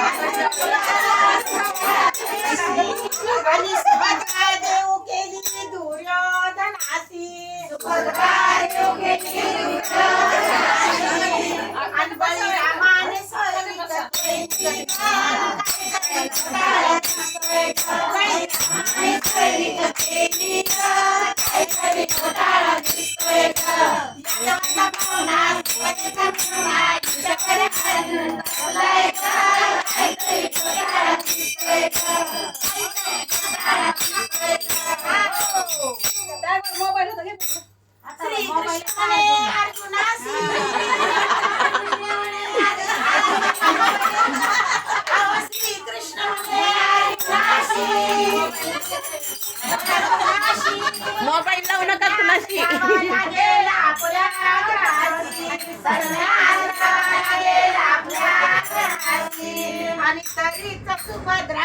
Thank you. Mobile होता घे mobile लावू नका नागरीचा सुभद्रा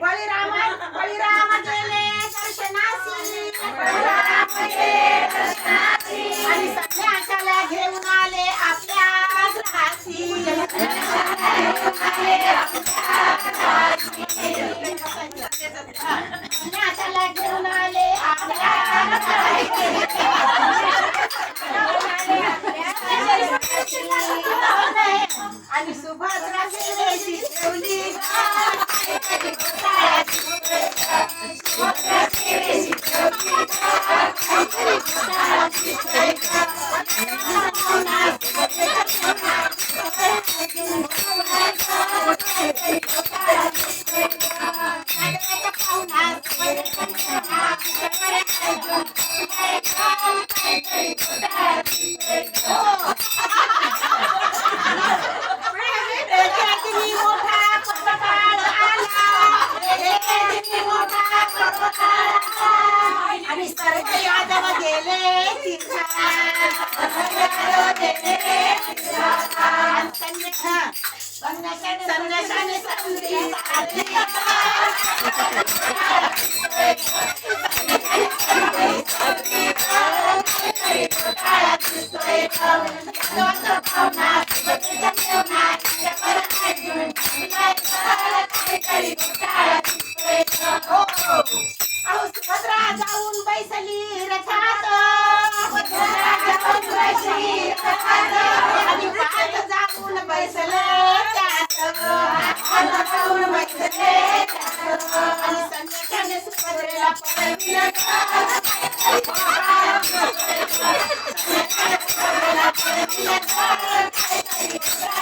बळीरामा बळीराम गेले दर्शनासी. बळीराम गेले दर्शनासी. आणि घेऊन आले आपल्या घेऊन आले आपल्या Oh! Bye. Thank you.